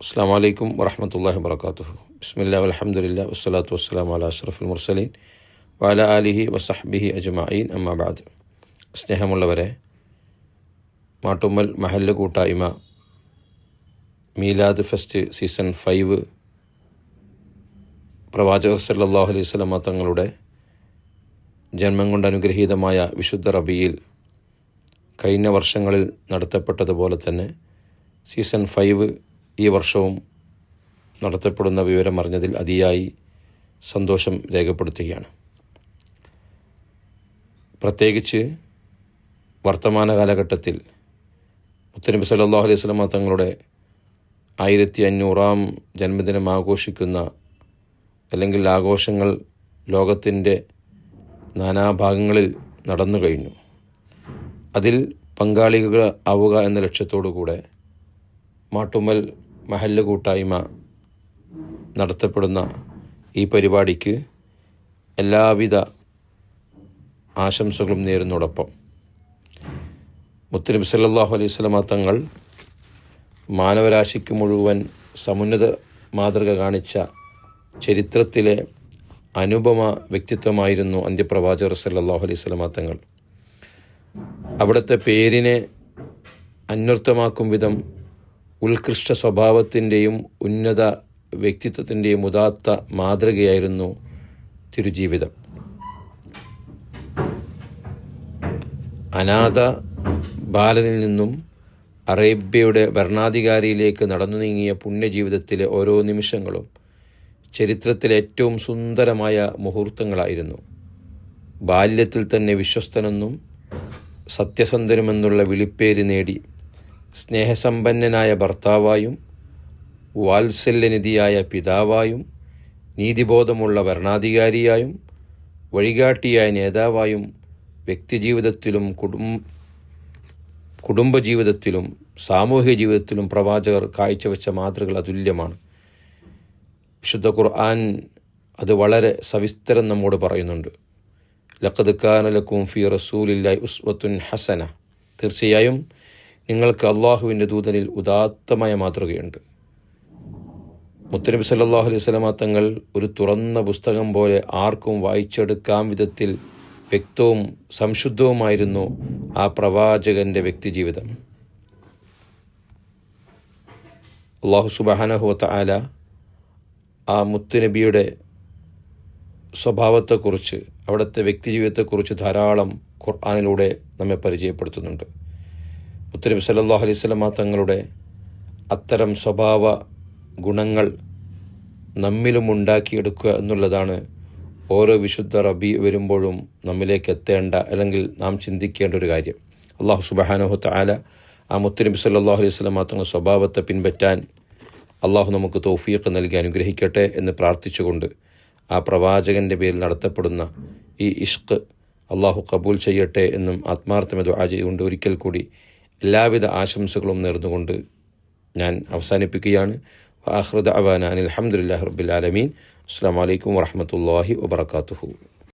അസ്സാം വലൈക്കും വറഹമത്തല്ലാഹി വർക്കാത്തു ബിസ്മില്ലാ അലഹമുല്ല വസ്സലാത്തു വസ്സലാം അല അഷ്റഫുൽ മുർസലീൻ വാല അലിഹി വസഹബിഹി അജ്മഈൻ അമ്മാബാദ് സ്നേഹമുള്ളവരെ മാട്ടുമ്മൽ മഹല്ല് കൂട്ടായ്മ മീലാദ് ഫെസ്റ്റ് സീസൺ ഫൈവ് പ്രവാചക സല്ലാഹു അലൈഹി സ്വലമ തങ്ങളുടെ ജന്മം കൊണ്ട് അനുഗ്രഹീതമായ വിശുദ്ധ റബിയിൽ കഴിഞ്ഞ വർഷങ്ങളിൽ നടത്തപ്പെട്ടതുപോലെ തന്നെ സീസൺ ഫൈവ് ഈ വർഷവും നടത്തപ്പെടുന്ന വിവരം അറിഞ്ഞതിൽ അതിയായി സന്തോഷം രേഖപ്പെടുത്തുകയാണ്. പ്രത്യേകിച്ച് വർത്തമാന കാലഘട്ടത്തിൽ മുത്തനബി സല്ലാ അലൈഹി സ്വലമ തങ്ങളുടെ ആയിരത്തി അഞ്ഞൂറാം ജന്മദിനം ആഘോഷിക്കുന്ന അല്ലെങ്കിൽ ആഘോഷങ്ങൾ ലോകത്തിന്റെ നാനാഭാഗങ്ങളിൽ നടന്നു കഴിഞ്ഞു. അതിൽ പങ്കാളികൾ ആവുക എന്ന ലക്ഷ്യത്തോടു കൂടെ മാട്ടുമ്മൽ മഹല്ല് കൂട്ടായ്മ നടത്തപ്പെടുന്ന ഈ പരിപാടിക്ക് എല്ലാവിധ ആശംസകളും നേരുന്നതോടൊപ്പം മുത്തലിം സല്ലാഹു അലൈഹി സ്വലമ തങ്ങൾ മാനവരാശിക്ക് മുഴുവൻ സമുന്നത മാതൃക കാണിച്ച ചരിത്രത്തിലെ അനുപമ വ്യക്തിത്വമായിരുന്നു അന്ത്യപ്രവാചകർ സല്ലാഹു അലൈഹി സ്വലമ തങ്ങൾ. അവിടുത്തെ പേരിനെ അന്വർത്ഥമാക്കും വിധം ഉത്കൃഷ്ട സ്വഭാവത്തിന്റെയും ഉന്നത വ്യക്തിത്വത്തിന്റെയും ഉദാത്ത മാതൃകയായിരുന്നു തിരുജീവിതം. അനാഥ ബാലനിൽ നിന്നും അറേബ്യയുടെ ഭരണാധികാരിയിലേക്ക് നടന്നു നീങ്ങിയ പുണ്യജീവിതത്തിലെ ഓരോ നിമിഷങ്ങളും ചരിത്രത്തിലെ ഏറ്റവും സുന്ദരമായ മുഹൂർത്തങ്ങളായിരുന്നു. ബാല്യത്തിൽ തന്നെ വിശ്വസ്തനെന്നും സത്യസന്ധനുമെന്നുള്ള വിളിപ്പേര് നേടി സ്നേഹസമ്പന്നനായ ഭർത്താവായും വാത്സല്യനിധിയായ പിതാവായും നീതിബോധമുള്ള ഭരണാധികാരിയായും വഴികാട്ടിയായ നേതാവായും വ്യക്തിജീവിതത്തിലും കുടും കുടുംബജീവിതത്തിലും സാമൂഹിക ജീവിതത്തിലും പ്രവാചകർ കാഴ്ചവെച്ച മാതൃകൾ അതുല്യമാണ്. വിശുദ്ധ ഖുർആൻ അത് വളരെ സവിസ്തരം നമ്മോട് പറയുന്നുണ്ട്. ലക്കത് കാനലക്കും ഫി റസൂലില്ലായി ഉസ്വത്തുൻ ഹസന. തീർച്ചയായും നിങ്ങൾക്ക് അള്ളാഹുവിന്റെ ദൂതനിൽ ഉദാത്തമായ മാതൃകയുണ്ട്. മുത്തനബി സല്ലാഹു അലൈഹി സ്വലമ തങ്ങൾ ഒരു തുറന്ന പുസ്തകം പോലെ ആർക്കും വായിച്ചെടുക്കാം വിധത്തിൽ വ്യക്തവും സംശുദ്ധവുമായിരുന്നു ആ പ്രവാചകന്റെ വ്യക്തിജീവിതം. അള്ളാഹു സുബാനഹുവത്ത ആല ആ മുത്തുനബിയുടെ സ്വഭാവത്തെക്കുറിച്ച് അവിടുത്തെ വ്യക്തിജീവിതത്തെക്കുറിച്ച് ധാരാളം ഖുർആാനിലൂടെ നമ്മെ പരിചയപ്പെടുത്തുന്നുണ്ട്. മുത്തനബി സല്ലാഹു അലൈഹി തങ്ങളുടെ അത്തരം സ്വഭാവ ഗുണങ്ങൾ നമ്മിലും ഉണ്ടാക്കിയെടുക്കുക എന്നുള്ളതാണ് ഓരോ വിശുദ്ധ റബി വരുമ്പോഴും നമ്മിലേക്ക് എത്തേണ്ട അല്ലെങ്കിൽ നാം ചിന്തിക്കേണ്ട ഒരു കാര്യം. അള്ളാഹു സുബാനോഹത്ത് ആല ആ മുത്തനബി സല്ലാഹു അലൈഹി സ്വലമ തങ്ങളുടെ സ്വഭാവത്തെ പിൻപറ്റാൻ അള്ളാഹു നമുക്ക് തോഫിയൊക്കെ നൽകി അനുഗ്രഹിക്കട്ടെ എന്ന് പ്രാർത്ഥിച്ചുകൊണ്ട് ആ പ്രവാചകന്റെ പേരിൽ നടത്തപ്പെടുന്ന ഈ ഇഷ്ക് അള്ളാഹു കബൂൽ ചെയ്യട്ടെ എന്നും ആത്മാർത്ഥമത് ആ ഒരിക്കൽ കൂടി എല്ലാവിധ ആശംസകളും നേർന്നുകൊണ്ട് ഞാൻ അവസാനിപ്പിക്കുകയാണ്. വാഹൃദ അവാന അനിൽ അഹമ്മദില്ലാ റബ്ബിൽ ആലമീൻ. അസ്സാം വലൈക്കും വാഹമത്തല്ലാഹി വാബർക്കാത്തുഹു